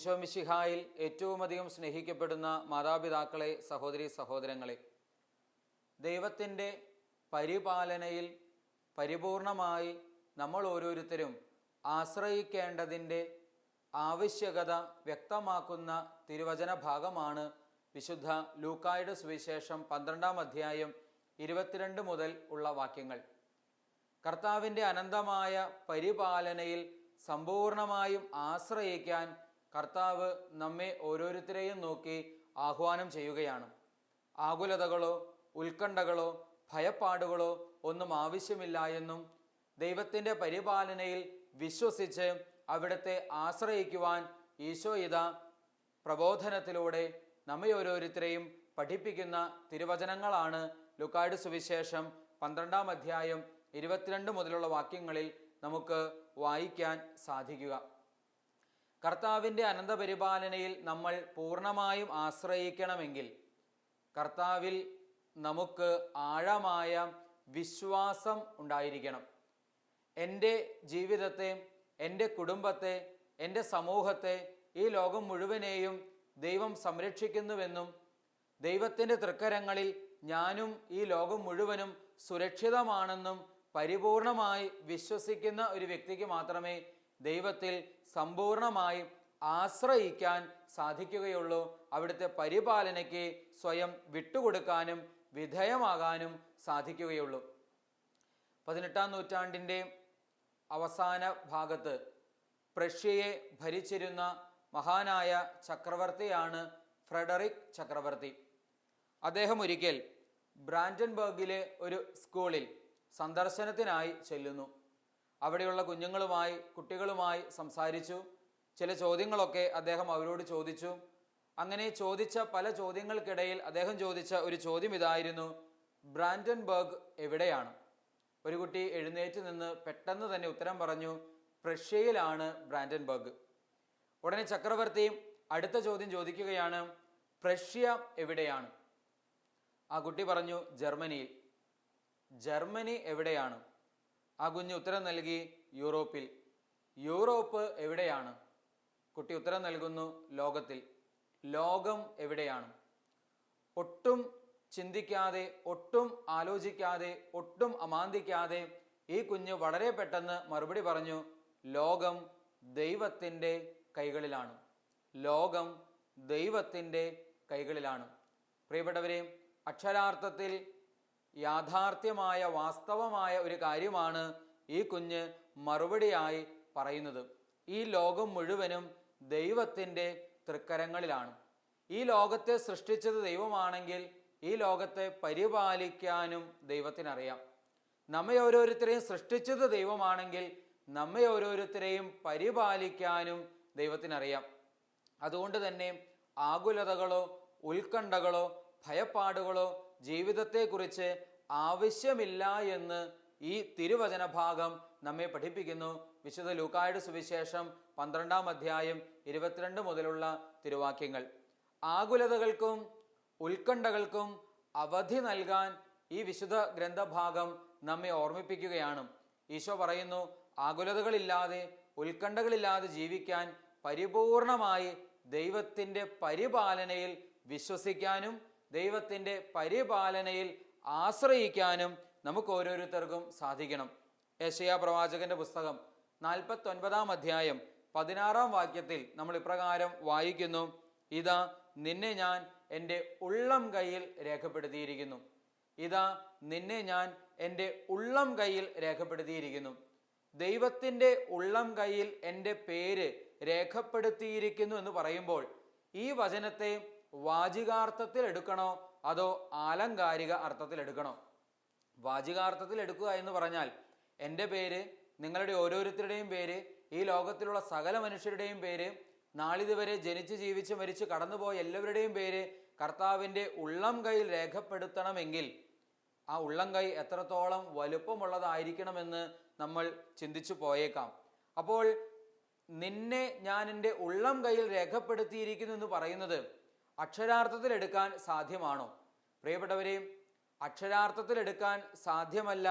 ഈശോ ഏറ്റവുമധികം സ്നേഹിക്കപ്പെടുന്ന മാതാപിതാക്കളെ സഹോദരി സഹോദരങ്ങളെ ദൈവത്തിന്റെ പരിപാലനയിൽ പരിപൂർണമായി നമ്മൾ ഓരോരുത്തരും ആശ്രയിക്കേണ്ടതിന്റെ ആവശ്യകത വ്യക്തമാക്കുന്ന തിരുവചന ഭാഗമാണ് വിശുദ്ധ ലൂക്കായുടെ സുവിശേഷം പന്ത്രണ്ടാം അധ്യായം ഇരുപത്തിരണ്ട് മുതൽ ഉള്ള വാക്യങ്ങൾ. കർത്താവിന്റെ അനന്തമായ പരിപാലനയിൽ സമ്പൂർണമായും ആശ്രയിക്കാൻ കർത്താവ് നമ്മെ ഓരോരുത്തരെയും നോക്കി ആഹ്വാനം ചെയ്യുകയാണ്. ആകുലതകളോ ഉത്കണ്ഠകളോ ഭയപ്പാടുകളോ ഒന്നും ആവശ്യമില്ല എന്നും ദൈവത്തിന്റെ പരിപാലനയിൽ വിശ്വസിച്ച് അവിടുത്തെ ആശ്രയിക്കുവാൻ ഈശോ ഇത പ്രബോധനത്തിലൂടെ നമ്മെ ഓരോരുത്തരെയും പഠിപ്പിക്കുന്ന തിരുവചനങ്ങളാണ് ലുക്കാട് സുവിശേഷം പന്ത്രണ്ടാം അധ്യായം ഇരുപത്തിരണ്ട് മുതലുള്ള വാക്യങ്ങളിൽ നമുക്ക് വായിക്കാൻ സാധിക്കുക. കർത്താവിന്റെ അനന്തപരിപാലനയിൽ നമ്മൾ പൂർണമായും ആശ്രയിക്കണമെങ്കിൽ കർത്താവിൽ നമുക്ക് ആഴമായ വിശ്വാസം ഉണ്ടായിരിക്കണം. എന്റെ ജീവിതത്തെ എന്റെ കുടുംബത്തെ എന്റെ സമൂഹത്തെ ഈ ലോകം മുഴുവനെയും ദൈവം സംരക്ഷിക്കുന്നുവെന്നും ദൈവത്തിന്റെ തൃക്കരങ്ങളിൽ ഞാനും ഈ ലോകം മുഴുവനും സുരക്ഷിതമാണെന്നും പരിപൂർണമായി വിശ്വസിക്കുന്ന ഒരു വ്യക്തിക്ക് മാത്രമേ ദൈവത്തിൽ സമ്പൂർണമായും ആശ്രയിക്കാൻ സാധിക്കുകയുള്ളൂ. അവിടുത്തെ പരിപാലനയ്ക്ക് സ്വയം വിട്ടുകൊടുക്കാനും വിധേയമാകാനും സാധിക്കുകയുള്ളൂ. പതിനെട്ടാം നൂറ്റാണ്ടിന്റെ അവസാന ഭാഗത്ത് പ്രഷ്യയെ ഭരിച്ചിരുന്ന മഹാനായ ചക്രവർത്തിയാണ് ഫ്രെഡറിക് ചക്രവർത്തി. അദ്ദേഹം ഒരിക്കൽ ബ്രാൻഡൻബർഗിലെ ഒരു സ്കൂളിൽ സന്ദർശനത്തിനായി ചെല്ലുന്നു. അവിടെയുള്ള കുഞ്ഞുങ്ങളുമായി കുട്ടികളുമായി സംസാരിച്ചു. ചില ചോദ്യങ്ങളൊക്കെ അദ്ദേഹം അവരോട് ചോദിച്ചു. അങ്ങനെ ചോദിച്ച പല ചോദ്യങ്ങൾക്കിടയിൽ അദ്ദേഹം ചോദിച്ച ഒരു ചോദ്യം ഇതായിരുന്നു. ബ്രാൻഡൻബർഗ് എവിടെയാണ്? ഒരു കുട്ടി എഴുന്നേറ്റ് നിന്ന് പെട്ടെന്ന് തന്നെ ഉത്തരം പറഞ്ഞു പ്രഷ്യയിലാണ് ബ്രാൻഡൻബർഗ്. ഉടനെ ചക്രവർത്തി അടുത്ത ചോദ്യം ചോദിക്കുകയാണ് പ്രഷ്യ എവിടെയാണ്? ആ കുട്ടി പറഞ്ഞു ജർമ്മനിയിൽ. ജർമ്മനി എവിടെയാണ്? ആ കുഞ്ഞ് ഉത്തരം നൽകി യൂറോപ്പിൽ. യൂറോപ്പ് എവിടെയാണ്? കുട്ടി ഉത്തരം നൽകുന്നു ലോകത്തിൽ. ലോകം എവിടെയാണ്? ഒട്ടും ചിന്തിക്കാതെ ഒട്ടും ആലോചിക്കാതെ ഒട്ടും അമാന്തിക്കാതെ ഈ കുഞ്ഞ് വളരെ പെട്ടെന്ന് മറുപടി പറഞ്ഞു ലോകം ദൈവത്തിന്റെ കൈകളിലാണ്. ലോകം ദൈവത്തിന്റെ കൈകളിലാണ്. പ്രിയപ്പെട്ടവരെ അക്ഷരാർത്ഥത്തിൽ യാഥാർത്ഥ്യമായ വാസ്തവമായ ഒരു കാര്യമാണ് ഈ കുഞ്ഞ് മറുപടിയായി പറയുന്നത്. ഈ ലോകം മുഴുവനും ദൈവത്തിന്റെ തൃക്കരങ്ങളിലാണ്. ഈ ലോകത്തെ സൃഷ്ടിച്ചത് ദൈവമാണെങ്കിൽ ഈ ലോകത്തെ പരിപാലിക്കാനും ദൈവത്തിനറിയാം. നമ്മെ ഓരോരുത്തരെയും സൃഷ്ടിച്ചത് ദൈവമാണെങ്കിൽ നമ്മെ ഓരോരുത്തരെയും പരിപാലിക്കാനും ദൈവത്തിനറിയാം. അതുകൊണ്ട് തന്നെ ആകുലതകളോ ഉത്കണ്ഠകളോ ഭയപ്പാടുകളോ ജീവിതത്തെക്കുറിച്ച് ആവശ്യമില്ല എന്ന് ഈ തിരുവചന ഭാഗം നമ്മെ പഠിപ്പിക്കുന്നു. വിശുദ്ധ ലൂക്കായുടെ സുവിശേഷം പന്ത്രണ്ടാം അധ്യായം ഇരുപത്തിരണ്ട് മുതലുള്ള തിരുവാക്യങ്ങൾ. ആകുലതകൾക്കും ഉത്കണ്ഠകൾക്കും അവധി നൽകാൻ ഈ വിശുദ്ധ ഗ്രന്ഥഭാഗം നമ്മെ ഓർമ്മിപ്പിക്കുകയാണ്. ഈശോ പറയുന്നു ആകുലതകളില്ലാതെ ഉത്കണ്ഠകളില്ലാതെ ജീവിക്കാൻ പരിപൂർണമായി ദൈവത്തിന്റെ പരിപാലനയിൽ വിശ്വസിക്കാനും ദൈവത്തിന്റെ പരിപാലനയിൽ ആശ്രയിക്കാനും നമുക്ക് ഓരോരുത്തർക്കും സാധിക്കണം. യശയാ പ്രവാചകന്റെ പുസ്തകം നാൽപ്പത്തൊൻപതാം അധ്യായം പതിനാറാം വാക്യത്തിൽ നമ്മൾ ഇപ്രകാരം വായിക്കുന്നു. ഇതാ നിന്നെ ഞാൻ എന്റെ ഉള്ളം കയ്യിൽ രേഖപ്പെടുത്തിയിരിക്കുന്നു. ഇതാ നിന്നെ ഞാൻ എന്റെ ഉള്ളം കയ്യിൽ രേഖപ്പെടുത്തിയിരിക്കുന്നു. ദൈവത്തിന്റെ ഉള്ളം കയ്യിൽ എന്റെ പേര് രേഖപ്പെടുത്തിയിരിക്കുന്നു എന്ന് പറയുമ്പോൾ ഈ വചനത്തെ വാചികാർത്ഥത്തിൽ എടുക്കണോ അതോ ആലങ്കാരിക അർത്ഥത്തിൽ എടുക്കണോ? വാചികാർത്ഥത്തിൽ എടുക്കുക എന്ന് പറഞ്ഞാൽ എന്റെ പേര് നിങ്ങളുടെ ഓരോരുത്തരുടെയും പേര് ഈ ലോകത്തിലുള്ള സകല മനുഷ്യരുടെയും പേര് നാളിതുവരെ ജനിച്ച് ജീവിച്ച് മരിച്ച് കടന്നുപോയ എല്ലാവരുടെയും പേര് കർത്താവിന്റെ ഉള്ളം കൈയിൽ രേഖപ്പെടുത്തണമെങ്കിൽ ആ ഉള്ളം കൈ എത്രത്തോളം വലുപ്പമുള്ളതായിരിക്കണമെന്ന് നമ്മൾ ചിന്തിച്ചു പോയേക്കാം. അപ്പോൾ നിന്നെ ഞാൻ എന്റെ ഉള്ളം കയ്യിൽ രേഖപ്പെടുത്തിയിരിക്കുന്നു എന്ന് പറയുന്നത് അക്ഷരാർത്ഥത്തിൽ എടുക്കാൻ സാധ്യമാണോ? പ്രിയപ്പെട്ടവരെ അക്ഷരാർത്ഥത്തിൽ എടുക്കാൻ സാധ്യമല്ല.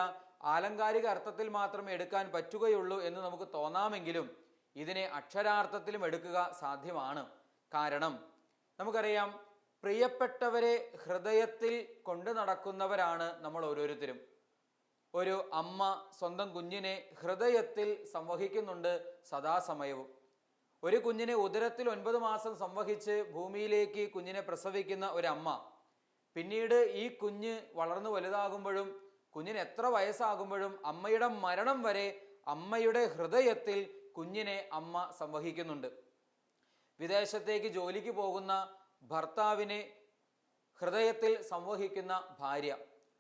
ആലങ്കാരിക അർത്ഥത്തിൽ മാത്രമേ എടുക്കാൻ പറ്റുകയുള്ളൂ എന്ന് നമുക്ക് തോന്നാമെങ്കിലും ഇതിനെ അക്ഷരാർത്ഥത്തിലും എടുക്കുക സാധ്യമാണ്. കാരണം നമുക്കറിയാം പ്രിയപ്പെട്ടവരെ ഹൃദയത്തിൽ കൊണ്ടു നടക്കുന്നവരാണ് നമ്മൾ ഓരോരുത്തരും. ഒരു അമ്മ സ്വന്തം കുഞ്ഞിനെ ഹൃദയത്തിൽ സംവഹിക്കുന്നുണ്ട് സദാസമയവും. ഒരു കുഞ്ഞിനെ ഉദരത്തിൽ ഒൻപത് മാസം സംവഹിച്ച് ഭൂമിയിലേക്ക് കുഞ്ഞിനെ പ്രസവിക്കുന്ന ഒരമ്മ. പിന്നീട് ഈ കുഞ്ഞ് വളർന്നു വലുതാകുമ്പോഴും കുഞ്ഞിന് എത്ര വയസ്സാകുമ്പോഴും അമ്മയുടെ മരണം വരെ അമ്മയുടെ ഹൃദയത്തിൽ കുഞ്ഞിനെ അമ്മ സംവഹിക്കുന്നുണ്ട്. വിദേശത്തേക്ക് ജോലിക്ക് പോകുന്ന ഭർത്താവിനെ ഹൃദയത്തിൽ സംവഹിക്കുന്ന ഭാര്യ.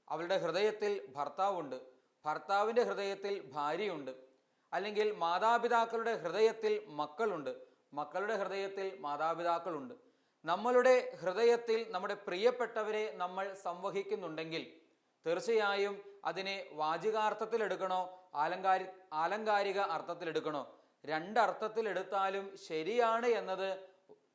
അവളുടെ ഹൃദയത്തിൽ ഭർത്താവുണ്ട്. ഭർത്താവിന്റെ ഹൃദയത്തിൽ ഭാര്യയുണ്ട്. അല്ലെങ്കിൽ മാതാപിതാക്കളുടെ ഹൃദയത്തിൽ മക്കളുണ്ട്. മക്കളുടെ ഹൃദയത്തിൽ മാതാപിതാക്കളുണ്ട്. നമ്മളുടെ ഹൃദയത്തിൽ നമ്മുടെ പ്രിയപ്പെട്ടവരെ നമ്മൾ സംവഹിക്കുന്നുണ്ടെങ്കിൽ തീർച്ചയായും അതിനെ വാചികാർത്ഥത്തിൽ എടുക്കണോ ആലങ്കാരി ആലങ്കാരിക രണ്ടർത്ഥത്തിൽ എടുത്താലും ശരിയാണ് എന്നത്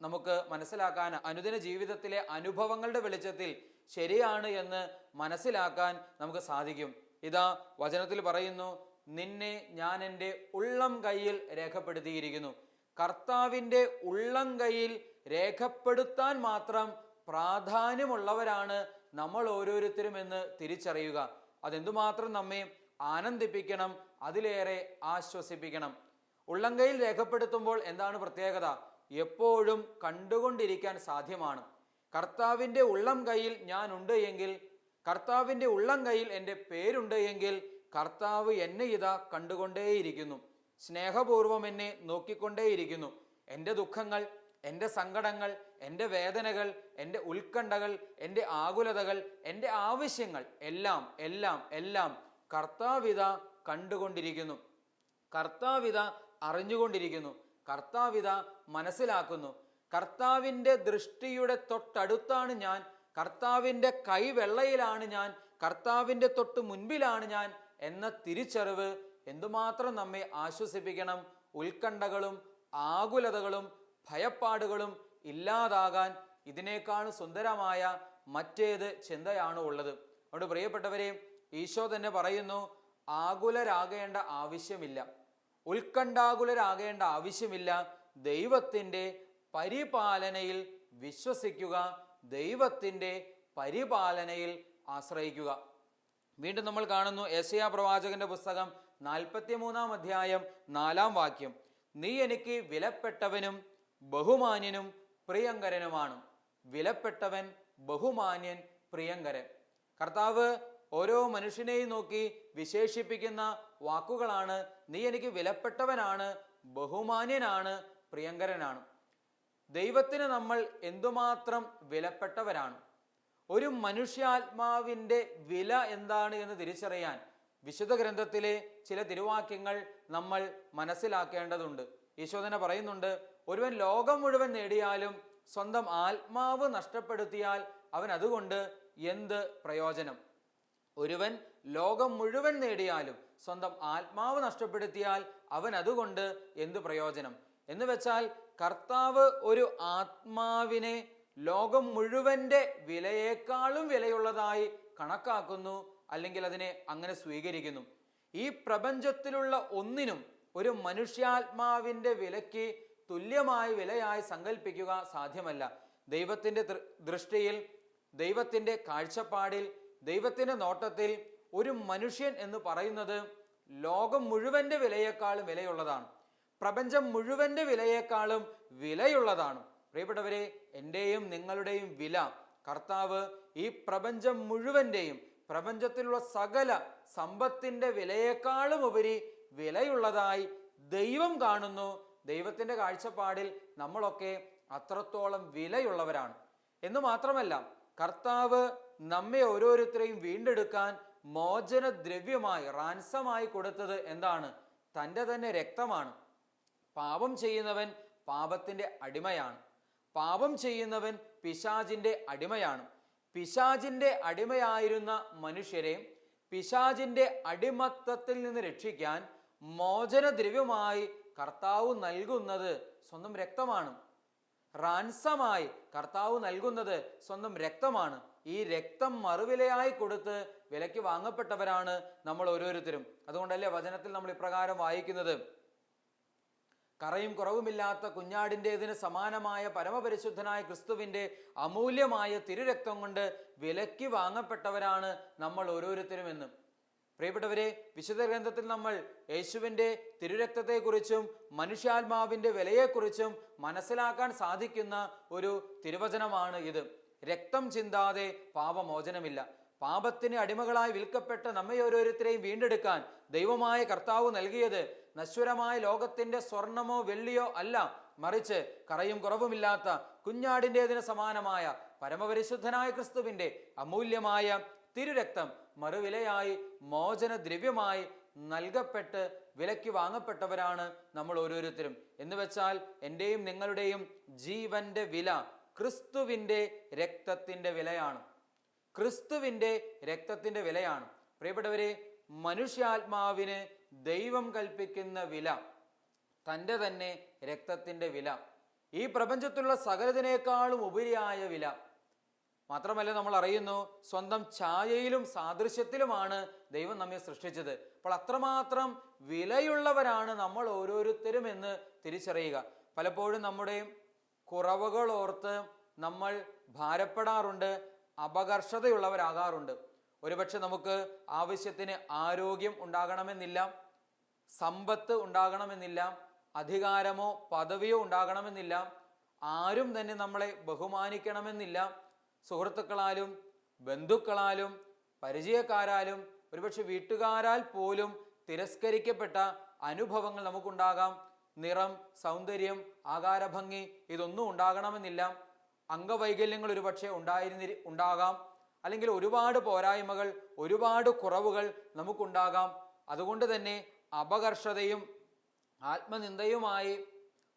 നമുക്ക് മനസ്സിലാക്കാൻ അനുദിന ജീവിതത്തിലെ അനുഭവങ്ങളുടെ വെളിച്ചത്തിൽ ശരിയാണ് എന്ന് മനസ്സിലാക്കാൻ നമുക്ക് സാധിക്കും. ഇതാ വചനത്തിൽ പറയുന്നു നിന്നെ ഞാൻ എന്റെ ഉള്ളം കയ്യിൽ രേഖപ്പെടുത്തിയിരിക്കുന്നു. കർത്താവിന്റെ ഉള്ളം കയ്യിൽ രേഖപ്പെടുത്താൻ മാത്രം പ്രാധാന്യമുള്ളവരാണ് നമ്മൾ ഓരോരുത്തരും എന്ന് തിരിച്ചറിയുക. അതെന്തുമാത്രം നമ്മെ ആനന്ദിപ്പിക്കണം അതിലേറെ ആശ്വസിപ്പിക്കണം. ഉള്ളം കയ്യിൽ രേഖപ്പെടുത്തുമ്പോൾ എന്താണ് പ്രത്യേകത? എപ്പോഴും കണ്ടുകൊണ്ടിരിക്കാൻ സാധ്യമാണ്. കർത്താവിന്റെ ഉള്ളം കയ്യിൽ ഞാൻ ഉണ്ട് എങ്കിൽ കർത്താവിന്റെ ഉള്ളം കയ്യിൽ എന്റെ പേരുണ്ട് എങ്കിൽ കർത്താവ് എന്നെ ഇതാ കണ്ടുകൊണ്ടേയിരിക്കുന്നു. സ്നേഹപൂർവം എന്നെ നോക്കിക്കൊണ്ടേയിരിക്കുന്നു. എന്റെ ദുഃഖങ്ങൾ എന്റെ സങ്കടങ്ങൾ എന്റെ വേദനകൾ എന്റെ ഉത്കണ്ഠകൾ എന്റെ ആകുലതകൾ എന്റെ ആവശ്യങ്ങൾ എല്ലാം എല്ലാം എല്ലാം കർത്താവിത കണ്ടുകൊണ്ടിരിക്കുന്നു. കർത്താവിത അറിഞ്ഞുകൊണ്ടിരിക്കുന്നു. കർത്താവിത മനസ്സിലാക്കുന്നു. കർത്താവിന്റെ ദൃഷ്ടിയുടെ തൊട്ടടുത്താണ് ഞാൻ. കർത്താവിന്റെ കൈവെള്ളയിലാണ് ഞാൻ. കർത്താവിന്റെ തൊട്ട് മുൻപിലാണ് ഞാൻ. എന്ന തിരിച്ചറിവ് എന്തുമാത്രം നമ്മെ ആശ്വസിപ്പിക്കണം ഉത്കണ്ഠകളും ആകുലതകളും ഭയപ്പാടുകളും ഇല്ലാതാകാൻ ഇതിനേക്കാൾ സുന്ദരമായ മറ്റേത് ചിന്തയാണ് ഉള്ളത്? അതുകൊണ്ട് പ്രിയപ്പെട്ടവരെ ഈശോ തന്നെ പറയുന്നു ആകുലരാകേണ്ട ആവശ്യമില്ല. ഉത്കണ്ഠാകുലരാകേണ്ട ആവശ്യമില്ല. ദൈവത്തിന്റെ പരിപാലനയിൽ വിശ്വസിക്കുക ദൈവത്തിന്റെ പരിപാലനയിൽ ആശ്രയിക്കുക. വീണ്ടും നമ്മൾ കാണുന്നു യശയാ പ്രവാചകന്റെ പുസ്തകം നാൽപ്പത്തി മൂന്നാം അധ്യായം നാലാം വാക്യം. നീ എനിക്ക് വിലപ്പെട്ടവനും ബഹുമാന്യനും പ്രിയങ്കരനുമാണ്. വിലപ്പെട്ടവൻ ബഹുമാന്യൻ പ്രിയങ്കരൻ. കർത്താവ് ഓരോ മനുഷ്യനെയും നോക്കി വിശേഷിപ്പിക്കുന്ന വാക്കുകളാണ് നീ എനിക്ക് വിലപ്പെട്ടവനാണ് ബഹുമാന്യനാണ് പ്രിയങ്കരനാണ്. ദൈവത്തിന് നമ്മൾ എന്തുമാത്രം വിലപ്പെട്ടവരാണ്? ഒരു മനുഷ്യാത്മാവിന്റെ വില എന്താണ് എന്ന് തിരിച്ചറിയാൻ വിശുദ്ധ ഗ്രന്ഥത്തിലെ ചില തിരുവാക്യങ്ങൾ നമ്മൾ മനസ്സിലാക്കേണ്ടതുണ്ട്. ഈശോ തന്നെ പറയുന്നുണ്ട് ഒരുവൻ ലോകം മുഴുവൻ നേടിയാലും സ്വന്തം ആത്മാവ് നഷ്ടപ്പെടുത്തിയാൽ അവൻ അതുകൊണ്ട് എന്ത് പ്രയോജനം? ഒരുവൻ ലോകം മുഴുവൻ നേടിയാലും സ്വന്തം ആത്മാവ് നഷ്ടപ്പെടുത്തിയാൽ അവൻ അതുകൊണ്ട് എന്ത് പ്രയോജനം? എന്ന് വെച്ചാൽ കർത്താവ് ഒരു ആത്മാവിനെ ലോകം മുഴുവന്റെ വിലയേക്കാളും വിലയുള്ളതായി കണക്കാക്കുന്നു അല്ലെങ്കിൽ അതിനെ അങ്ങനെ സ്വീകരിക്കുന്നു. ഈ പ്രപഞ്ചത്തിലുള്ള ഒന്നിനും ഒരു മനുഷ്യാത്മാവിന്റെ വിലയ്ക്ക് തുല്യമായ വിലയായി സങ്കല്പിക്കുക സാധ്യമല്ല. ദൈവത്തിന്റെ ദൃഷ്ടിയിൽ ദൈവത്തിന്റെ കാഴ്ചപ്പാടിൽ ദൈവത്തിന്റെ നോട്ടത്തിൽ ഒരു മനുഷ്യൻ എന്ന് പറയുന്നത് ലോകം മുഴുവന്റെ വിലയേക്കാളും വിലയുള്ളതാണ്. പ്രപഞ്ചം മുഴുവന്റെ വിലയേക്കാളും വിലയുള്ളതാണ്. പ്രിയപ്പെട്ടവരെ എന്റെയും നിങ്ങളുടെയും വില കർത്താവ് ഈ പ്രപഞ്ചം മുഴുവന്റെയും പ്രപഞ്ചത്തിലുള്ള സകല സമ്പത്തിന്റെ വിലയേക്കാളും ഉപരി വിലയുള്ളതായി ദൈവം കാണുന്നു. ദൈവത്തിന്റെ കാഴ്ചപ്പാടിൽ നമ്മളൊക്കെ അത്രത്തോളം വിലയുള്ളവരാണ്. എന്ന് മാത്രമല്ല കർത്താവ് നമ്മെ ഓരോരുത്തരെയും വീണ്ടെടുക്കാൻ മോചന ദ്രവ്യമായി റാൻസമായി കൊടുത്തത് എന്താണ്? തന്റെ തന്നെ രക്തമാണ്. പാപം ചെയ്യുന്നവൻ പാപത്തിന്റെ അടിമയാണ്. പാപം ചെയ്യുന്നവൻ പിശാജിന്റെ അടിമയാണ്. പിശാജിന്റെ അടിമയായിരുന്ന മനുഷ്യരെ പിശാജിന്റെ അടിമത്തത്തിൽ നിന്ന് രക്ഷിക്കാൻ മോചനദ്രവ്യമായി കർത്താവ് നൽകുന്നത് സ്വന്തം രക്തമാണ്. റാൻസമായി കർത്താവ് നൽകുന്നത് സ്വന്തം രക്തമാണ്. ഈ രക്തം മറുവിലയായി കൊടുത്ത് വിലയ്ക്ക് വാങ്ങപ്പെട്ടവരാണ് നമ്മൾ ഓരോരുത്തരും. അതുകൊണ്ടല്ലേ വചനത്തിൽ നമ്മൾ ഇപ്രകാരം വായിക്കുന്നത്? കറയും കുറവുമില്ലാത്ത കുഞ്ഞാടിന്റെതിന് സമാനമായ പരമപരിശുദ്ധനായ ക്രിസ്തുവിന്റെ അമൂല്യമായ തിരുരക്തം കൊണ്ട് വിലക്കി വാങ്ങപ്പെട്ടവരാണ് നമ്മൾ ഓരോരുത്തരും ഓരോരുത്തരുമെന്നും. പ്രിയപ്പെട്ടവരെ വിശുദ്ധ ഗ്രന്ഥത്തിൽ നമ്മൾ യേശുവിന്റെ തിരുരക്തത്തെക്കുറിച്ചും മനുഷ്യാത്മാവിന്റെ വിലയെക്കുറിച്ചും മനസ്സിലാക്കാൻ സാധിക്കുന്ന ഒരു തിരുവചനമാണ് ഇത്. രക്തം ചിന്താതെ പാപമോചനമില്ല. പാപത്തിന് അടിമകളായി വിൽക്കപ്പെട്ട നമ്മെ ഓരോരുത്തരെയും വീണ്ടെടുക്കാൻ ദൈവമായ കർത്താവ് നൽകിയത് നശ്വരമായ ലോകത്തിന്റെ സ്വർണമോ വെള്ളിയോ അല്ല. മറിച്ച് കറയും കുറവുമില്ലാത്ത കുഞ്ഞാടിന്റെതിന് സമാനമായ പരമപരിശുദ്ധനായ ക്രിസ്തുവിന്റെ അമൂല്യമായ തിരുരക്തം മറുവിലയായി മോചന ദ്രവ്യമായി നൽകപ്പെട്ട് വിലയ്ക്ക് വാങ്ങപ്പെട്ടവരാണ് നമ്മൾ ഓരോരുത്തരും. എന്ന് വെച്ചാൽ എന്റെയും നിങ്ങളുടെയും ജീവന്റെ വില ക്രിസ്തുവിന്റെ രക്തത്തിന്റെ വിലയാണ്. ക്രിസ്തുവിന്റെ രക്തത്തിന്റെ വിലയാണ്. പ്രിയപ്പെട്ടവരെ മനുഷ്യാത്മാവിന് ദൈവം കൽപ്പിക്കുന്ന വില തന്റെ തന്നെ രക്തത്തിന്റെ വില ഈ പ്രപഞ്ചത്തിലുള്ള സകലതിനേക്കാളും ഉപരിയായ വില. മാത്രമല്ല നമ്മൾ അറിയുന്നു സ്വന്തം ഛായയിലും സാദൃശ്യത്തിലുമാണ് ദൈവം നമ്മെ സൃഷ്ടിച്ചത്. അപ്പോൾ അത്രമാത്രം വിലയുള്ളവരാണ് നമ്മൾ ഓരോരുത്തരും എന്ന് തിരിച്ചറിയുക. പലപ്പോഴും നമ്മുടെ കുറവുകൾ ഓർത്ത് നമ്മൾ ഭാരപ്പെടാറുണ്ട് അപകർഷതയുള്ളവരാകാറുണ്ട്. ഒരുപക്ഷെ നമുക്ക് ആവശ്യത്തിന് ആരോഗ്യം ഉണ്ടാകണമെന്നില്ല സമ്പത്ത് ഉണ്ടാകണമെന്നില്ല അധികാരമോ പദവിയോ ഉണ്ടാകണമെന്നില്ല ആരും തന്നെ നമ്മളെ ബഹുമാനിക്കണമെന്നില്ല. സുഹൃത്തുക്കളാലും ബന്ധുക്കളാലും പരിചയക്കാരാലും ഒരുപക്ഷെ വീട്ടുകാരാൽ പോലും തിരസ്കരിക്കപ്പെട്ട അനുഭവങ്ങൾ നമുക്കുണ്ടാകാം. നിറം സൗന്ദര്യം ആകാരഭംഗി ഇതൊന്നും ഉണ്ടാകണമെന്നില്ല. അംഗവൈകല്യങ്ങൾ ഒരുപക്ഷെ ഉണ്ടായിരുന്നി ഉണ്ടാകാം. അല്ലെങ്കിൽ ഒരുപാട് പോരായ്മകൾ ഒരുപാട് കുറവുകൾ നമുക്കുണ്ടാകാം. അതുകൊണ്ട് തന്നെ അപകർഷതയും ആത്മനിന്ദയുമായി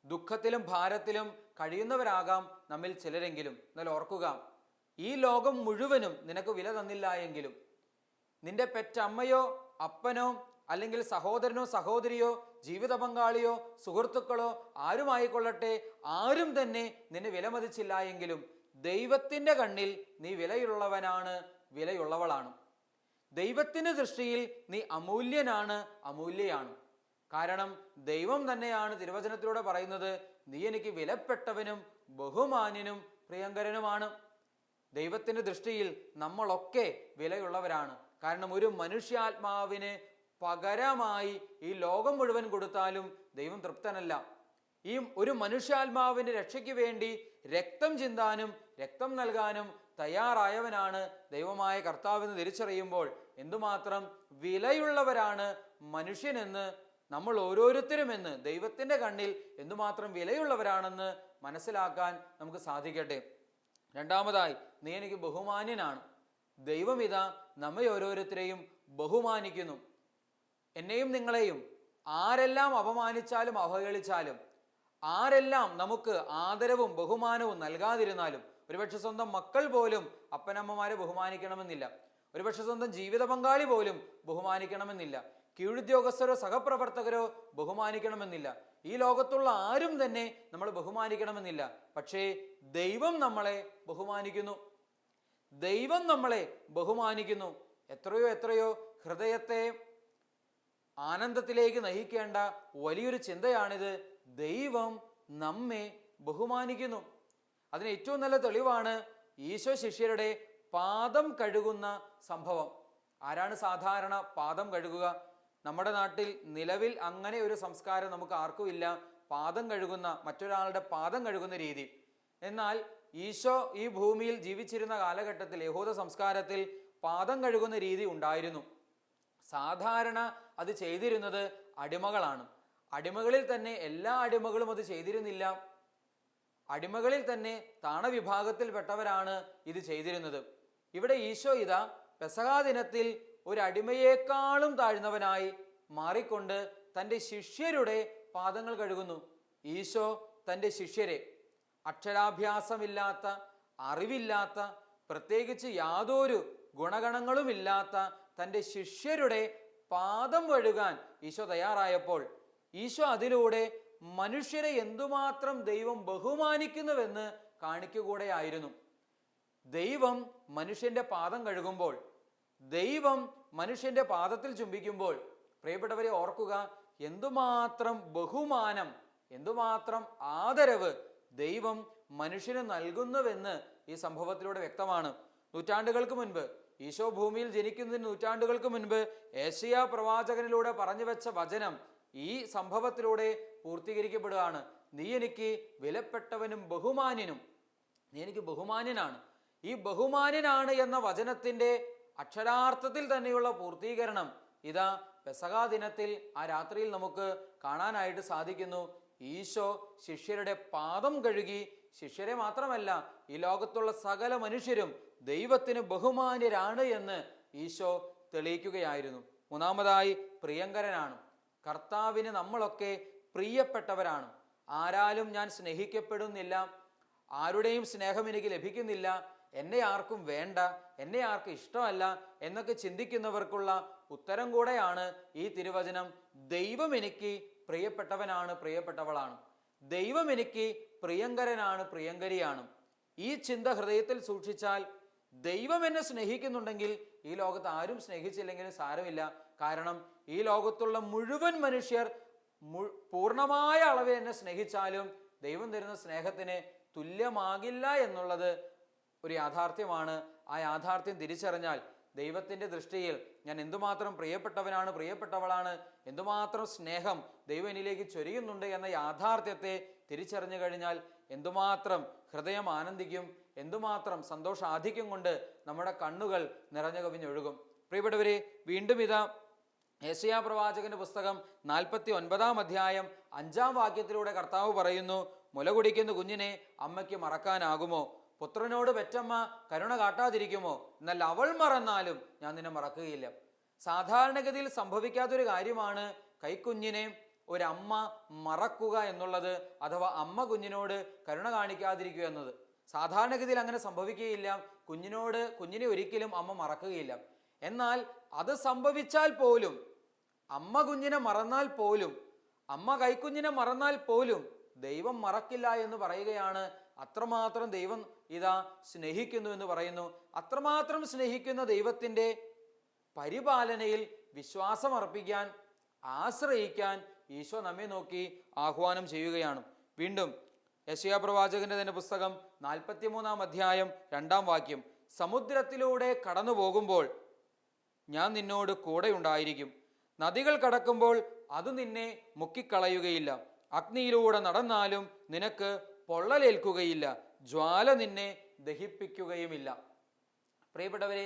ദുഃഖത്തിലും ഭാരത്തിലും കഴിയുന്നവരാകാം നമ്മിൽ ചിലരെങ്കിലും. എന്നാൽ ഓർക്കുക ഈ ലോകം മുഴുവനും നിനക്ക് വില തന്നില്ല എങ്കിലും നിന്റെ പെറ്റമ്മയോ അപ്പനോ അല്ലെങ്കിൽ സഹോദരനോ സഹോദരിയോ ജീവിത പങ്കാളിയോ സുഹൃത്തുക്കളോ ആരുമായിക്കൊള്ളട്ടെ ആരും തന്നെ നിന്നെ വിലമതിച്ചില്ല എങ്കിലും ദൈവത്തിന്റെ കണ്ണിൽ നീ വിലയുള്ളവനാണ് വിലയുള്ളവളാണ്. ദൈവത്തിന്റെ ദൃഷ്ടിയിൽ നീ അമൂല്യനാണ് അമൂല്യയാണ്. കാരണം ദൈവം തന്നെയാണ് തിരുവചനത്തിലൂടെ പറയുന്നത് നീ എനിക്ക് വിലപ്പെട്ടവനും ബഹുമാന്യനും പ്രിയങ്കരനുമാണ്. ദൈവത്തിന്റെ ദൃഷ്ടിയിൽ നമ്മളൊക്കെ വിലയുള്ളവരാണ്. കാരണം ഒരു മനുഷ്യാത്മാവിന് പകരമായി ഈ ലോകം മുഴുവൻ കൊടുത്താലും ദൈവം തൃപ്തനല്ല. ഈ ഒരു മനുഷ്യാത്മാവിന്റെ രക്ഷയ്ക്ക് വേണ്ടി രക്തം ചിന്താനും രക്തം നൽകാനും തയ്യാറായവനാണ് ദൈവമായ കർത്താവെന്ന് തിരിച്ചറിയുമ്പോൾ എന്തുമാത്രം വിലയുള്ളവരാണ് മനുഷ്യനെന്ന് നമ്മൾ ഓരോരുത്തരും എന്ന് ദൈവത്തിന്റെ കണ്ണിൽ എന്തുമാത്രം വിലയുള്ളവരാണെന്ന് മനസ്സിലാക്കാൻ നമുക്ക് സാധിക്കട്ടെ. രണ്ടാമതായി നീ എനിക്ക് ബഹുമാന്യനാണ്. ദൈവം നമ്മെ ഓരോരുത്തരെയും ബഹുമാനിക്കുന്നു. എന്നെയും നിങ്ങളെയും ആരെല്ലാം അപമാനിച്ചാലും അവഹേളിച്ചാലും ആരെല്ലാം നമുക്ക് ആദരവും ബഹുമാനവും നൽകാതിരുന്നാലും ഒരുപക്ഷെ സ്വന്തം മക്കൾ പോലും അപ്പനമ്മമാരെ ബഹുമാനിക്കണമെന്നില്ല. ഒരുപക്ഷെ സ്വന്തം ജീവിത പങ്കാളി പോലും ബഹുമാനിക്കണമെന്നില്ല. കീഴുദ്യോഗസ്ഥരോ സഹപ്രവർത്തകരോ ബഹുമാനിക്കണമെന്നില്ല. ഈ ലോകത്തുള്ള ആരും തന്നെ നമ്മൾ ബഹുമാനിക്കണമെന്നില്ല. പക്ഷേ ദൈവം നമ്മളെ ബഹുമാനിക്കുന്നു. ദൈവം നമ്മളെ ബഹുമാനിക്കുന്നു. എത്രയോ എത്രയോ ഹൃദയത്തെ ആനന്ദത്തിലേക്ക് നയിക്കേണ്ട വലിയൊരു ചിന്തയാണിത്. ദൈവം നമ്മെ ബഹുമാനിക്കുന്നു. അതിന് ഏറ്റവും നല്ല തെളിവാണ് ഈശോ ശിഷ്യരുടെ പാദം കഴുകുന്ന സംഭവം. ആരാണ് സാധാരണ പാദം കഴുകുക? നമ്മുടെ നാട്ടിൽ നിലവിൽ അങ്ങനെ ഒരു സംസ്കാരം നമുക്ക് ആർക്കും ഇല്ല. പാദം കഴുകുന്ന മറ്റൊരാളുടെ പാദം കഴുകുന്ന രീതി. എന്നാൽ ഈശോ ഈ ഭൂമിയിൽ ജീവിച്ചിരുന്ന കാലഘട്ടത്തിൽ യഹൂദ സംസ്കാരത്തിൽ പാദം കഴുകുന്ന രീതി ഉണ്ടായിരുന്നു. സാധാരണ അത് ചെയ്തിരുന്നത് അടിമകളാണ്. അടിമകളിൽ തന്നെ എല്ലാ അടിമകളും അത് ചെയ്തിരുന്നില്ല. അടിമകളിൽ തന്നെ താണവിഭാഗത്തിൽപ്പെട്ടവരാണ് ഇത് ചെയ്തിരുന്നത്. ഇവിടെ ഈശോ ഇതാ പെസഹാ ദിനത്തിൽ ഒരു അടിമയേക്കാളും താഴ്ന്നവനായി മാറിക്കൊണ്ട് തന്റെ ശിഷ്യരുടെ പാദങ്ങൾ കഴുകുന്നു. ഈശോ തന്റെ ശിഷ്യരെ. അക്ഷരാഭ്യാസമില്ലാത്ത അറിവില്ലാത്ത പ്രത്യേകിച്ച് യാതൊരു ഗുണഗണങ്ങളുമില്ലാത്ത തന്റെ ശിഷ്യരുടെ പാദം കഴുകാൻ ഈശോ തയ്യാറായപ്പോൾ ഈശോ അതിലൂടെ മനുഷ്യരെ എന്തുമാത്രം ദൈവം ബഹുമാനിക്കുന്നുവെന്ന് കാണിക്കുകൂടെയായിരുന്നു. ദൈവം മനുഷ്യന്റെ പാദം കഴുകുമ്പോൾ ദൈവം മനുഷ്യന്റെ പാദത്തിൽ ചുംബിക്കുമ്പോൾ പ്രിയപ്പെട്ടവരെ ഓർക്കുക എന്തുമാത്രം ബഹുമാനം എന്തുമാത്രം ആദരവ് ദൈവം മനുഷ്യന് നൽകുന്നുവെന്ന് ഈ സംഭവത്തിലൂടെ വ്യക്തമാണ്. നൂറ്റാണ്ടുകൾക്ക് മുൻപ് ഈശോ ഭൂമിയിൽ ജനിക്കുന്നതിന് നൂറ്റാണ്ടുകൾക്ക് മുൻപ് ഏഷ്യ പ്രവാചകനിലൂടെ പറഞ്ഞു വെച്ച വചനം ഈ സംഭവത്തിലൂടെ പൂർത്തീകരിക്കപ്പെടുകയാണ്. നീ എനിക്ക് വിലപ്പെട്ടവനും ബഹുമാന്യനും. നീ എനിക്ക് ബഹുമാന്യനാണ്. ഈ ബഹുമാന്യനാണ് എന്ന വചനത്തിന്റെ അക്ഷരാർത്ഥത്തിൽ തന്നെയുള്ള പൂർത്തീകരണം ഇതാ പെസകാ ദിനത്തിൽ ആ രാത്രിയിൽ നമുക്ക് കാണാനായിട്ട് സാധിക്കുന്നു. ഈശോ ശിഷ്യരുടെ പാദം കഴുകി ശിഷ്യരെ മാത്രമല്ല ഈ ലോകത്തുള്ള സകല മനുഷ്യരും ദൈവത്തിന് ബഹുമാന്യരാണ് എന്ന് ഈശോ തെളിയിക്കുകയായിരുന്നു. മൂന്നാമതായി പ്രിയങ്കരനാണ്. കർത്താവിന് നമ്മളൊക്കെ പ്രിയപ്പെട്ടവരാണ്. ആരാലും ഞാൻ സ്നേഹിക്കപ്പെടുന്നില്ല. ആരുടെയും സ്നേഹം എനിക്ക് ലഭിക്കുന്നില്ല. എന്നെ ആർക്കും വേണ്ട. എന്നെ ആർക്കും ഇഷ്ടമല്ല എന്നൊക്കെ ചിന്തിക്കുന്നവർക്കുള്ള ഉത്തരം കൂടെയാണ് ഈ തിരുവചനം. ദൈവം എനിക്ക് പ്രിയപ്പെട്ടവനാണ് പ്രിയപ്പെട്ടവളാണ്. ദൈവം എനിക്ക് പ്രിയങ്കരനാണ് പ്രിയങ്കരിയാണ്. ഈ ചിന്ത ഹൃദയത്തിൽ സൂക്ഷിച്ചാൽ ദൈവം എന്നെ സ്നേഹിക്കുന്നുണ്ടെങ്കിൽ ഈ ലോകത്ത് ആരും സ്നേഹിച്ചില്ലെങ്കിലും സാരമില്ല. കാരണം ഈ ലോകത്തുള്ള മുഴുവൻ മനുഷ്യർ പൂർണമായ അളവ് എന്നെ സ്നേഹിച്ചാലും ദൈവം തരുന്ന സ്നേഹത്തിന് തുല്യമാകില്ല എന്നുള്ളത് ഒരു യാഥാർത്ഥ്യമാണ്. ആ യാഥാർത്ഥ്യം തിരിച്ചറിഞ്ഞാൽ ദൈവത്തിന്റെ ദൃഷ്ടിയിൽ ഞാൻ എന്തുമാത്രം പ്രിയപ്പെട്ടവനാണ് പ്രിയപ്പെട്ടവളാണ് എന്തുമാത്രം സ്നേഹം ദൈവം എന്നിലേക്ക് ചൊരിയുന്നുണ്ട് എന്ന യാഥാർത്ഥ്യത്തെ തിരിച്ചറിഞ്ഞു കഴിഞ്ഞാൽ എന്തുമാത്രം ഹൃദയം ആനന്ദിക്കും എന്തുമാത്രം സന്തോഷാധിക്യം കൊണ്ട് നമ്മുടെ കണ്ണുകൾ നിറഞ്ഞു കവിഞ്ഞൊഴുകും. പ്രിയപ്പെട്ടവരെ വീണ്ടും ഇതാ ഏഷ്യാ പ്രവാചകന്റെ പുസ്തകം നാൽപ്പത്തി ഒൻപതാം അധ്യായം അഞ്ചാം വാക്യത്തിലൂടെ കർത്താവ് പറയുന്നു മുല കുടിക്കുന്ന കുഞ്ഞിനെ അമ്മയ്ക്ക് മറക്കാനാകുമോ? പുത്രനോട് പെറ്റമ്മ കരുണ കാട്ടാതിരിക്കുമോ? എന്നാൽ അവൾ മറന്നാലും ഞാൻ നിന്നെ മറക്കുകയില്ല. സാധാരണഗതിയിൽ സംഭവിക്കാത്തൊരു കാര്യമാണ് കൈക്കുഞ്ഞിനെ ഒരമ്മ മറക്കുക എന്നുള്ളത് അഥവാ അമ്മ കുഞ്ഞിനോട് കരുണ കാണിക്കാതിരിക്കുക എന്നത്. സാധാരണഗതിയിൽ അങ്ങനെ സംഭവിക്കുകയില്ല. കുഞ്ഞിനോട് കുഞ്ഞിനെ ഒരിക്കലും അമ്മ മറക്കുകയില്ല. എന്നാൽ അത് സംഭവിച്ചാൽ പോലും അമ്മ കുഞ്ഞിനെ മറന്നാൽ പോലും അമ്മ കൈക്കുഞ്ഞിനെ മറന്നാൽ പോലും ദൈവം മറക്കില്ല എന്ന് പറയുകയാണ്. അത്രമാത്രം ദൈവം ഇതാ സ്നേഹിക്കുന്നു എന്ന് പറയുന്നു. അത്രമാത്രം സ്നേഹിക്കുന്ന ദൈവത്തിന്റെ പരിപാലനയിൽ വിശ്വാസം അർപ്പിക്കാൻ ആശ്രയിക്കാൻ ഈശോ നമ്മെ നോക്കി ആഹ്വാനം ചെയ്യുകയാണ്. വീണ്ടും യശയാ പ്രവാചകന്റെ തന്നെ പുസ്തകം നാൽപ്പത്തിമൂന്നാം അധ്യായം രണ്ടാം വാക്യം. സമുദ്രത്തിലൂടെ കടന്നു പോകുമ്പോൾ ഞാൻ നിന്നോട് കൂടെ ഉണ്ടായിരിക്കും നദികൾ കടക്കുമ്പോൾ അത് നിന്നെ മുക്കിക്കളയുകയില്ല. അഗ്നിയിലൂടെ നടന്നാലും നിനക്ക് പൊള്ളലേൽക്കുകയില്ല. ജ്വാല നിന്നെ ദഹിപ്പിക്കുകയുമില്ല. പ്രിയപ്പെട്ടവരെ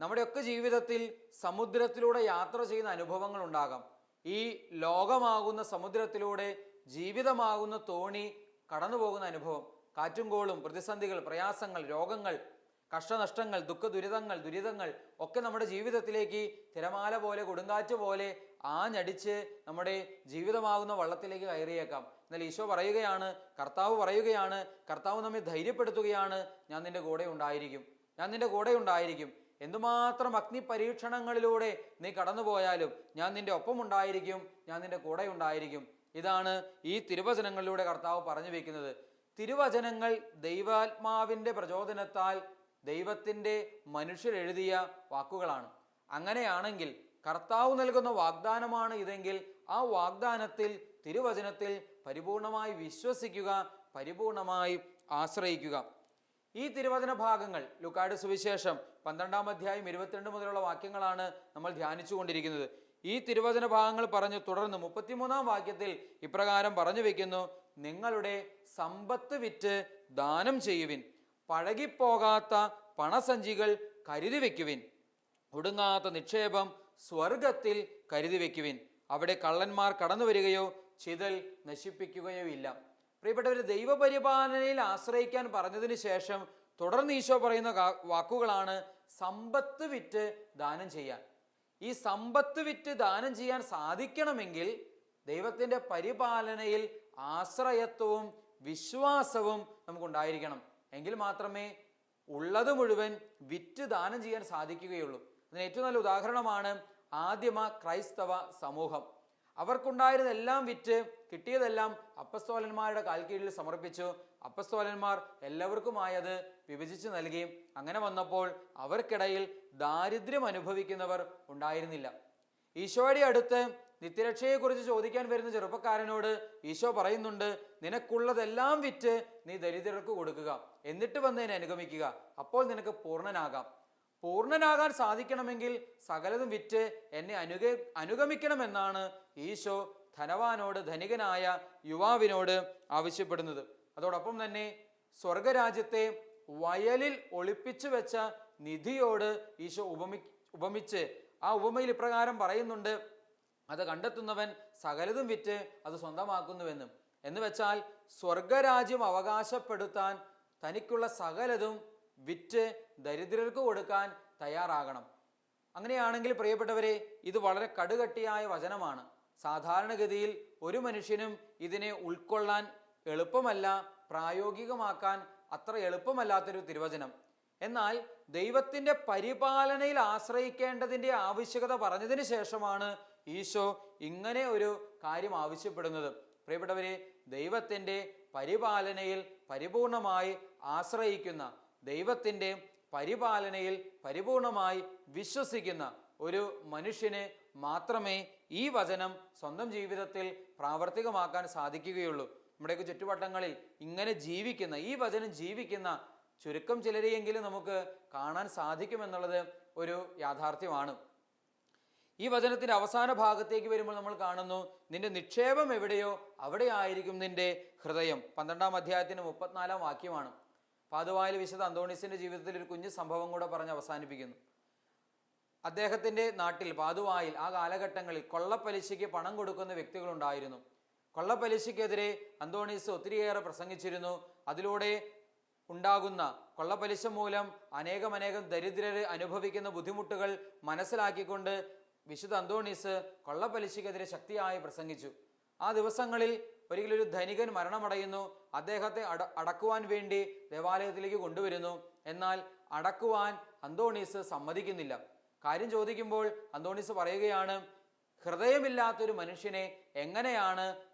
നമ്മുടെയൊക്കെ ജീവിതത്തിൽ സമുദ്രത്തിലൂടെ യാത്ര ചെയ്യുന്ന അനുഭവങ്ങൾ ഉണ്ടാകാം. ഈ ലോകമാകുന്ന സമുദ്രത്തിലൂടെ ജീവിതമാകുന്ന തോണി കടന്നു പോകുന്ന അനുഭവം. കാറ്റും കോളും പ്രതിസന്ധികൾ പ്രയാസങ്ങൾ രോഗങ്ങൾ കഷ്ടനഷ്ടങ്ങൾ ദുഃഖ ദുരിതങ്ങൾ ദുരിതങ്ങൾ ഒക്കെ നമ്മുടെ ജീവിതത്തിലേക്ക് തിരമാല പോലെ കൊടുങ്കാറ്റ് പോലെ ആഞ്ഞടിച്ച് നമ്മുടെ ജീവിതമാകുന്ന വള്ളത്തിലേക്ക് കയറിയേക്കാം. എന്നാൽ ഈശോ പറയുകയാണ് കർത്താവ് പറയുകയാണ് കർത്താവ് നമ്മെ ധൈര്യപ്പെടുത്തുകയാണ് ഞാൻ നിന്റെ കൂടെ ഉണ്ടായിരിക്കും. ഞാൻ നിന്റെ കൂടെ ഉണ്ടായിരിക്കും. എന്തുമാത്രം അഗ്നി പരീക്ഷണങ്ങളിലൂടെ നീ കടന്നുപോയാലും ഞാൻ നിന്റെ ഒപ്പം ഉണ്ടായിരിക്കും ഞാൻ നിന്റെ കൂടെ ഉണ്ടായിരിക്കും. ഇതാണ് ഈ തിരുവചനങ്ങളിലൂടെ കർത്താവ് പറഞ്ഞു വെക്കുന്നത്. തിരുവചനങ്ങൾ ദൈവാത്മാവിന്റെ പ്രചോദനത്താൽ ദൈവത്തിന്റെ മനുഷ്യരെഴുതിയ വാക്കുകളാണ്. അങ്ങനെയാണെങ്കിൽ കർത്താവ് നൽകുന്ന വാഗ്ദാനമാണ് ഇതെങ്കിൽ ആ വാഗ്ദാനത്തിൽ തിരുവചനത്തിൽ പരിപൂർണമായി വിശ്വസിക്കുക പരിപൂർണമായി ആശ്രയിക്കുക. ഈ തിരുവചന ഭാഗങ്ങൾ ലുക്കാട് സുവിശേഷം പന്ത്രണ്ടാം അധ്യായം ഇരുപത്തിരണ്ട് മുതലുള്ള വാക്യങ്ങളാണ് നമ്മൾ ധ്യാനിച്ചു കൊണ്ടിരിക്കുന്നത് ഈ തിരുവചന ഭാഗങ്ങൾ പറഞ്ഞു തുടർന്ന് മുപ്പത്തിമൂന്നാം വാക്യത്തിൽ ഇപ്രകാരം പറഞ്ഞു വെക്കുന്നു നിങ്ങളുടെ സമ്പത്ത് വിറ്റ് ദാനം ചെയ്യുവിൻ. പഴകിപ്പോകാത്ത പണസഞ്ചികൾ കരുതി വെക്കുവിൻ ഒടുങ്ങാത്ത നിക്ഷേപം സ്വർഗത്തിൽ കരുതി വെക്കുവിൻ അവിടെ കള്ളന്മാർ കടന്നു വരികയോ ചിതൽ നശിപ്പിക്കുകയോ ഇല്ല പ്രിയപ്പെട്ടവർ ദൈവപരിപാലനയിൽ ആശ്രയിക്കാൻ പറഞ്ഞതിന് ശേഷം തുടർന്ന് ഈശോ പറയുന്ന വാക്കുകളാണ് സമ്പത്ത് വിറ്റ് ദാനം ചെയ്യാൻ. ഈ സമ്പത്ത് വിറ്റ് ദാനം ചെയ്യാൻ സാധിക്കണമെങ്കിൽ ദൈവത്തിന്റെ പരിപാലനയിൽ ആശ്രയത്വവും വിശ്വാസവും നമുക്കുണ്ടായിരിക്കണം. എങ്കിൽ മാത്രമേ ഉള്ളത് മുഴുവൻ വിറ്റ് ദാനം ചെയ്യാൻ സാധിക്കുകയുള്ളൂ. അതിന് ഏറ്റവും നല്ല ഉദാഹരണമാണ് ആദ്യമ ക്രൈസ്തവ സമൂഹം. അവർക്കുണ്ടായിരുന്നെല്ലാം വിറ്റ് കിട്ടിയതെല്ലാം അപ്പസ്തോലന്മാരുടെ കാൽക്കീഴിൽ സമർപ്പിച്ചു. അപ്പസ്തോലന്മാർ എല്ലാവർക്കുമായത് വിഭജിച്ചു നൽകി. അങ്ങനെ വന്നപ്പോൾ അവർക്കിടയിൽ ദാരിദ്ര്യം അനുഭവിക്കുന്നവർ ഉണ്ടായിരുന്നില്ല. ഈശോയുടെ അടുത്ത് നിത്യരക്ഷയെക്കുറിച്ച് ചോദിക്കാൻ വരുന്ന ചെറുപ്പക്കാരനോട് ഈശോ പറയുന്നുണ്ട് നിനക്കുള്ളതെല്ലാം വിറ്റ് നീ ദരിദ്രർക്ക് കൊടുക്കുക എന്നിട്ട് വന്ന് എന്നെ അനുഗമിക്കുക അപ്പോൾ നിനക്ക് പൂർണനാകാം. പൂർണനാകാൻ സാധിക്കണമെങ്കിൽ സകലതും വിറ്റ് എന്നെ അനുഗ അനുഗമിക്കണമെന്നാണ് ഈശോ ധനവാനോട് ധനികനായ യുവാവിനോട് ആവശ്യപ്പെടുന്നത്. അതോടൊപ്പം തന്നെ സ്വർഗരാജ്യത്തെ വയലിൽ ഒളിപ്പിച്ചു വെച്ച നിധിയോട് ഈശോ ഉപമി ഉപമിച്ച് ആ ഉപമയിൽ ഇപ്രകാരം പറയുന്നുണ്ട് അത് കണ്ടെത്തുന്നവൻ സകലതും വിറ്റ് അത് സ്വന്തമാക്കുന്നുവെന്നും. എന്ന് വെച്ചാൽ സ്വർഗരാജ്യം അവകാശപ്പെടുത്താൻ തനിക്കുള്ള സകലതും വിറ്റ് ദരിദ്രർക്ക് കൊടുക്കാൻ തയ്യാറാകണം. അങ്ങനെയാണെങ്കിൽ പ്രിയപ്പെട്ടവരെ ഇത് വളരെ കടുകട്ടിയായ വചനമാണ്. സാധാരണഗതിയിൽ ഒരു മനുഷ്യനും ഇതിനെ ഉൾക്കൊള്ളാൻ എളുപ്പമല്ല പ്രായോഗികമാക്കാൻ അത്ര എളുപ്പമല്ലാത്തൊരു തിരുവചനം. എന്നാൽ ദൈവത്തിന്റെ പരിപാലനയിൽ ആശ്രയിക്കേണ്ടതിന്റെ ആവശ്യകത പറഞ്ഞതിന് ശേഷമാണ് ഈശോ ഇങ്ങനെ ഒരു കാര്യം ആവശ്യപ്പെടുന്നത്. പ്രിയപ്പെട്ടവരെ ദൈവത്തിന്റെ പരിപാലനയിൽ പരിപൂർണമായി ആശ്രയിക്കുന്ന ദൈവത്തിന്റെ പരിപാലനയിൽ പരിപൂർണമായി വിശ്വസിക്കുന്ന ഒരു മനുഷ്യന് മാത്രമേ ഈ വചനം സ്വന്തം ജീവിതത്തിൽ പ്രാവർത്തികമാക്കാൻ സാധിക്കുകയുള്ളൂ. നമ്മുടെയൊക്കെ ചുറ്റുവട്ടങ്ങളിൽ ഇങ്ങനെ ജീവിക്കുന്ന ഈ വചനം ജീവിക്കുന്ന ചുരുക്കം ചിലരെയെങ്കിലും നമുക്ക് കാണാൻ സാധിക്കുമെന്നുള്ളത് ഒരു യാഥാർത്ഥ്യമാണ്. ഈ വചനത്തിന്റെ അവസാന ഭാഗത്തേക്ക് വരുമ്പോൾ നമ്മൾ കാണുന്നു നിന്റെ നിക്ഷേപം എവിടെയോ അവിടെ ആയിരിക്കും നിന്റെ ഹൃദയം. പന്ത്രണ്ടാം അധ്യായത്തിന് മുപ്പത്തിനാലാം വാക്യമാണ്. പാതുവായിൽ വിശദ അന്തോണിസിന്റെ ജീവിതത്തിൽ ഒരു കുഞ്ഞു സംഭവം കൂടെ പറഞ്ഞ് അവസാനിപ്പിക്കുന്നു. അദ്ദേഹത്തിന്റെ നാട്ടിൽ പാതുവായിൽ ആ കാലഘട്ടങ്ങളിൽ കൊള്ളപ്പലിശയ്ക്ക് പണം കൊടുക്കുന്ന വ്യക്തികളുണ്ടായിരുന്നു കൊള്ളപ്പലിശയ്ക്കെതിരെ അന്തോണീസ് ഒത്തിരിയേറെ പ്രസംഗിച്ചിരുന്നു. അതിലൂടെ ഉണ്ടാകുന്ന കൊള്ളപ്പലിശ മൂലം അനേകമനേകം ദരിദ്രർ അനുഭവിക്കുന്ന ബുദ്ധിമുട്ടുകൾ മനസ്സിലാക്കിക്കൊണ്ട് വിശുദ്ധ അന്തോണീസ് കൊള്ളപ്പലിശയ്ക്കെതിരെ ശക്തിയായി പ്രസംഗിച്ചു. ആ ദിവസങ്ങളിൽ ഒരിക്കലും ഒരു ധനികൻ മരണമടയുന്നു. അദ്ദേഹത്തെ അട അടക്കുവാൻ വേണ്ടി ദേവാലയത്തിലേക്ക് കൊണ്ടുവരുന്നു. എന്നാൽ അടക്കുവാൻ അന്തോണീസ് സമ്മതിക്കുന്നില്ല. കാര്യം ചോദിക്കുമ്പോൾ അന്തോണീസ് പറയുകയാണ് ഹൃദയമില്ലാത്തൊരു മനുഷ്യനെ എങ്ങനെയാണ്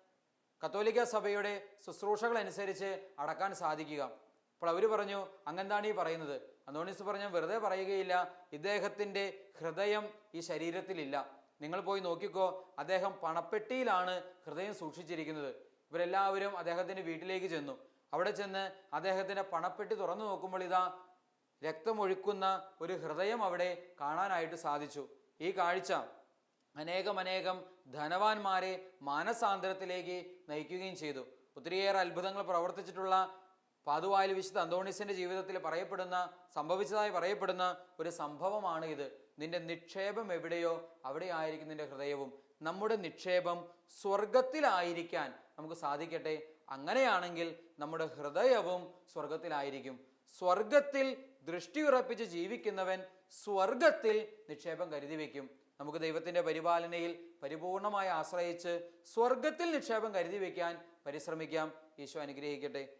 കത്തോലിക്ക സഭയുടെ ശുശ്രൂഷകൾ അനുസരിച്ച് അടക്കാൻ സാധിക്കുക? അപ്പോൾ അവർ പറഞ്ഞു അങ്ങനെന്താണ് ഈ പറയുന്നത്? അന്തോണീസ് പറഞ്ഞു വെറുതെ പറയുകയില്ല. ഇദ്ദേഹത്തിന്റെ ഹൃദയം ഈ ശരീരത്തിലില്ല. നിങ്ങൾ പോയി നോക്കിക്കോ അദ്ദേഹം പണപ്പെട്ടിയിലാണ് ഹൃദയം സൂക്ഷിച്ചിരിക്കുന്നത്. ഇവരെല്ലാവരും അദ്ദേഹത്തിന്റെ വീട്ടിലേക്ക് ചെന്നു. അവിടെ ചെന്ന് അദ്ദേഹത്തിന്റെ പണപ്പെട്ടി തുറന്നു നോക്കുമ്പോൾ ഇതാ രക്തമൊഴുക്കുന്ന ഒരു ഹൃദയം അവിടെ കാണാനായിട്ട് സാധിച്ചു. ഈ കാഴ്ച അനേകം അനേകം ധനവാന്മാരെ മാനസാന്തരത്തിലേക്ക് നയിക്കുകയും ചെയ്തു. ഒത്തിരിയേറെ അത്ഭുതങ്ങൾ പ്രവർത്തിച്ചിട്ടുള്ള പാതുവായിൽ വിശുദ്ധ അന്തോണീസിന്റെ ജീവിതത്തിൽ പറയപ്പെടുന്ന സംഭവിച്ചതായി പറയപ്പെടുന്ന ഒരു സംഭവമാണ് ഇത്. നിന്റെ നിക്ഷേപം എവിടെയോ അവിടെ ആയിരിക്കും നിന്റെ ഹൃദയവും. നമ്മുടെ നിക്ഷേപം സ്വർഗത്തിലായിരിക്കാൻ നമുക്ക് സാധിക്കട്ടെ. അങ്ങനെയാണെങ്കിൽ നമ്മുടെ ഹൃദയവും സ്വർഗത്തിലായിരിക്കും സ്വർഗത്തിൽ ദൃഷ്ടിയുറപ്പിച്ച് ജീവിക്കുന്നവൻ സ്വർഗത്തിൽ നിക്ഷേപം കരുതി വയ്ക്കും നമുക്ക് ദൈവത്തിന്റെ പരിപാലനയിൽ പരിപൂർണമായി ആശ്രയിച്ച് സ്വർഗത്തിൽ നിക്ഷേപം കരുതി വയ്ക്കാൻ പരിശ്രമിക്കാം. ഈശോ അനുഗ്രഹിക്കട്ടെ.